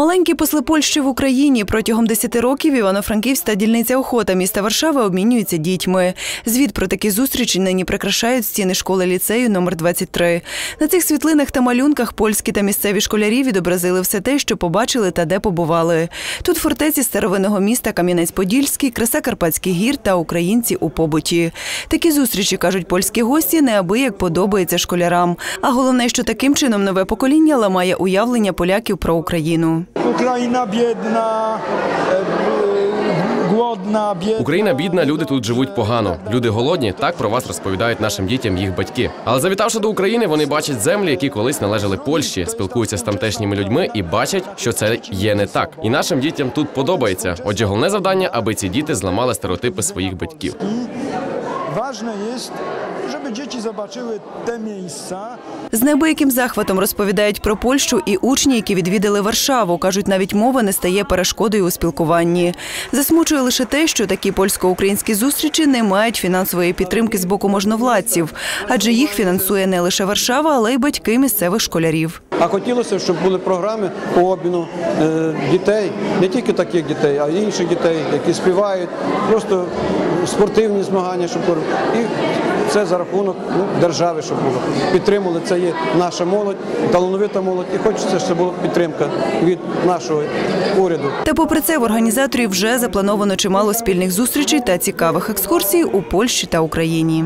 Маленькі посли Польщі в Україні протягом 10 років Івано-Франківськ та дільниця охота міста Варшава обмінюються дітьми. Звіт про такі зустрічі нині прикрашають стіни школи ліцею номер 23 На цих світлинах та малюнках польські та місцеві школярі відобразили все те, що побачили та де побували. Тут фортеці старовинного міста Кам'янець-Подільський, краса Карпатських гір та українці у побуті. Такі зустрічі кажуть польські гості, неабияк подобається школярам. А головне, що таким чином нове покоління ламає уявлення поляків про Україну. Ukraina biedna, e, e. Україна бідна, люди тут живуть погано. Люди голодні. Так про вас розповідають нашим дітям їх батьки. Але завітавши до України, вони бачать землі, які колись належали Польщі, спілкуються з тамтешніми людьми і бачать, що це є не так. І нашим дітям тут подобається. Отже, головне завдання, аби ці діти зламали стереотипи своїх батьків. Ważne jest, żeby dzieci zobaczyły te miejsca, З неабияким захватом розповідають про Польщу і учні, які відвідали Варшаву. кажуть, навіть мова не стає перешкодою у спілкуванні. Засмучує лише те, що такі польсько-українські зустрічі не мають фінансової підтримки з боку можновладців, адже їх фінансує не лише Варшава, але й батьки місцевих школярів. А хотілося, щоб були програми по обміну е, дітей, не тільки таких дітей, а й інших дітей, які співають, просто спортивні змагання, щоб і це за рахунок ну, держави, щоб було. Підтримали це є наша молодь, талановита молодь, і хочеться, щоб була підтримка від нашого уряду. Та попри це в організаторів вже заплановано чимало спільних зустрічей та цікавих екскурсій у Польщі та Україні.